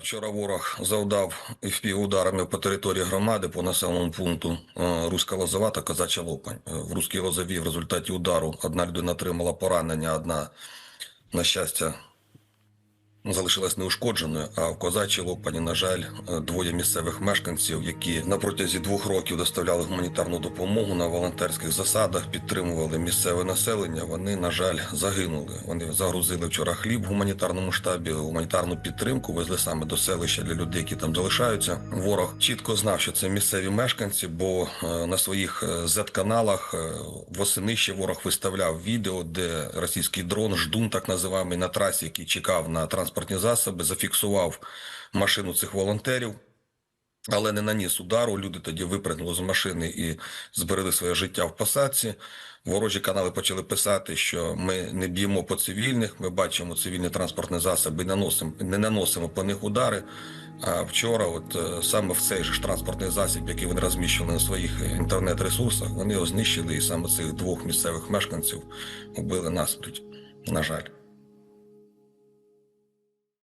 Вчора ворог завдав ударами по території громади по населеному пункту е, Руська Лозова та Козача Лопань. Е, В Руській Лозові в результаті удару одна людина отримала поранення, одна, на щастя, залишилась неушкодженою. А в Козачій Лопані, на жаль, е, двоє місцевих мешканців, які на протязі двох років доставляли гуманітарну допомогу на волонтерських засадах, підтримували місцеве населення. Вони, на жаль, загинули. Вони загрузили вчора хліб в гуманітарному штабі, гуманітарну підтримку везли саме до селища для людей, які там залишаються. Ворог чітко знав, що це місцеві мешканці, бо е, на своїх Z-каналах восени ще ворог виставляв відео, де російський дрон, ждун так називаємо, на трасі, який чекав на транспортні засоби, зафіксував машину цих волонтерів. Але не наніс удару. Люди тоді випрыгнули з машини і зберегли своє життя в посадці. Ворожі канали почали писати, що ми не б'ємо по цивільних, ми бачимо цивільні транспортні засоби, наносимо, не наносимо по них удари. А вчора, от е, саме в цей ж транспортний засіб, який вони розміщували на своїх інтернет-ресурсах, вони його знищили, і саме цих двох місцевих мешканців убили насмерть. На жаль.